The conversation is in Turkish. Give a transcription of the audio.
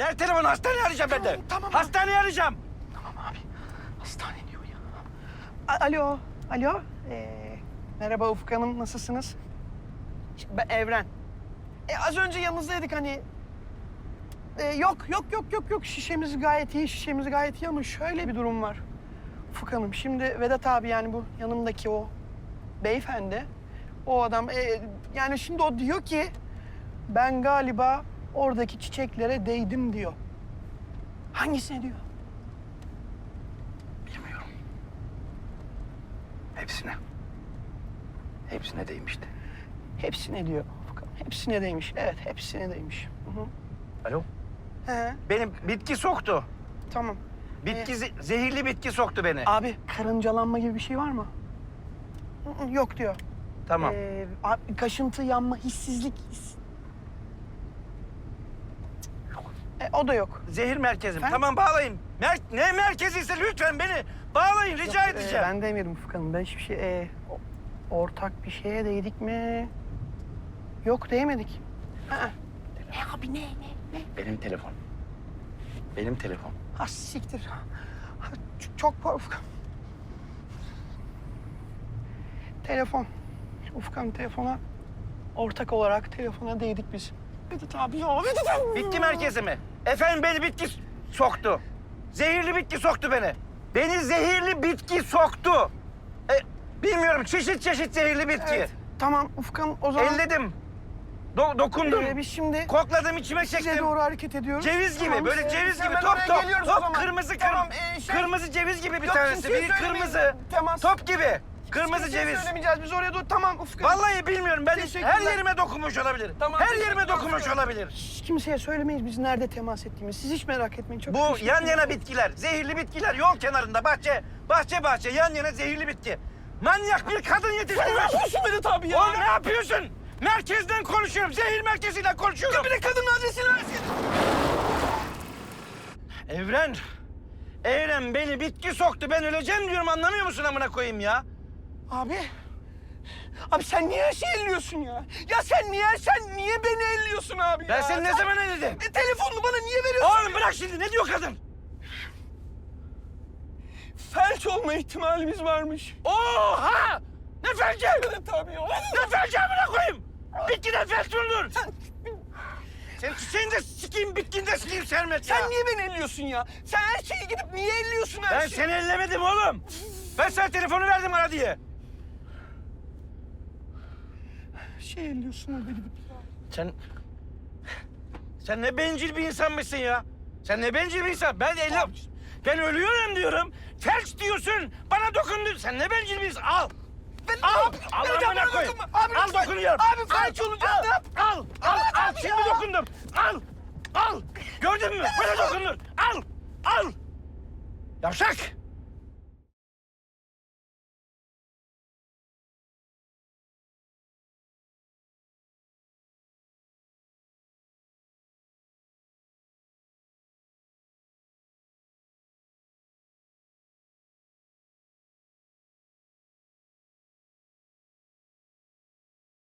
Ver telefonu hastaneye arayacağım ben de. Tamam, tamam. Hastaneye arayacağım. Tamam abi. Hastane diyor ya. A- alo. Alo. Ee, merhaba Ufuk Hanım. Nasılsınız? Ben Evren. E, az önce yanınızdaydık hani. E, yok yok yok yok yok. Şişemiz gayet iyi. Şişemiz gayet iyi ama şöyle bir durum var. Ufuk Hanım şimdi Vedat abi yani bu yanımdaki o beyefendi. O adam e, yani şimdi o diyor ki ben galiba oradaki çiçeklere değdim diyor. Hangisine diyor? Bilmiyorum. Hepsine. Hepsine değmişti. Hepsine diyor. Hepsine değmiş. Evet, hepsine değmiş. Hı hı. Alo. He, Benim bitki soktu. tamam. Bitki ze- zehirli bitki soktu beni. Abi karıncalanma gibi bir şey var mı? Yok diyor. tamam. Ee, abi, kaşıntı, yanma, hissizlik. His... E, o da yok. Zehir merkezim. Efendim? Tamam bağlayın. Mer ne merkeziyse lütfen beni bağlayın rica Yok, e, edeceğim. ben demiyorum Ufuk Hanım. Ben hiçbir şey... e, o- ortak bir şeye değdik mi? Yok değmedik. Ha, E abi ne, ne, ne? Benim telefon. Benim telefon. Ha siktir. Ha, ç- Çok Ufuk. Telefon. Ufuk'un telefona ortak olarak telefona değdik biz. Vedat abi ya Vedat abi. Bitki merkezi mi? Efendim beni bitki soktu. Zehirli bitki soktu beni. Beni zehirli bitki soktu. E, bilmiyorum çeşit çeşit zehirli bitki. Evet, tamam Ufuk'un o zaman... Elledim. Do- dokundum. Ee, biz şimdi Kokladım içime size çektim. doğru hareket ediyoruz. Ceviz gibi Tamam, böyle e, ceviz gibi top top top kırmızı kır- Tamam, e, şey- kırmızı ceviz gibi bir Yok, tanesi kimseye bir kırmızı top gibi kırmızı Kimseye ceviz. Söylemeyeceğiz biz oraya doğru. Tamam Ufuk. Vallahi bilmiyorum ben Teşekkürler. her yerime dokunmuş olabilir. Tamam, her yerime dokunmuş olabilir. Hiç kimseye söylemeyiz biz nerede temas ettiğimizi. Siz hiç merak etmeyin. Çok Bu teşekkür yan yana ederim. bitkiler, zehirli bitkiler yol kenarında bahçe, bahçe bahçe yan yana zehirli bitki. Manyak bir kadın yetiştirmiş. Ne yapıyorsun Vedat abi ya? Oğlum ne yapıyorsun? Merkezden konuşuyorum, zehir merkeziyle konuşuyorum. Bir de kadının adresini versin. Evren, Evren beni bitki soktu. Ben öleceğim diyorum anlamıyor musun amına koyayım ya? Abi. Abi sen niye her şeyi elliyorsun ya? Ya sen niye sen niye beni elliyorsun abi Ben ya? seni ne Sen- zaman eledim? E, telefonunu bana niye veriyorsun? Oğlum bırak şimdi ne diyor kadın? Felç olma ihtimalimiz varmış. Oha! Ne felci? Evet abi ya. Ne felci amına koyayım? Bitkiden felç olur. Sen çiçeğini de sikeyim, bitkini de sikeyim Sermet ya. Sen niye beni elliyorsun ya? Sen her şeyi gidip niye elliyorsun her Ben şeyi? seni ellemedim oğlum. Ben sana telefonu verdim ara diye. Şey elliyorsun orada gidip. Sen... Sen ne bencil bir insanmışsın ya. Sen ne bencil bir insan. Ben elle... Ben ölüyorum diyorum. Felç diyorsun. Bana dokundun. Sen ne bencil bir insan. Al. Ben Al. Al amına dokunma. Abi Al dokunuyorum. Abi felç Al, olacağız, al, Al. Al. Al. Abi Şimdi ya. dokundum. Al. Al. Gördün mü? Böyle dokunur. Al. Al. Yavşak.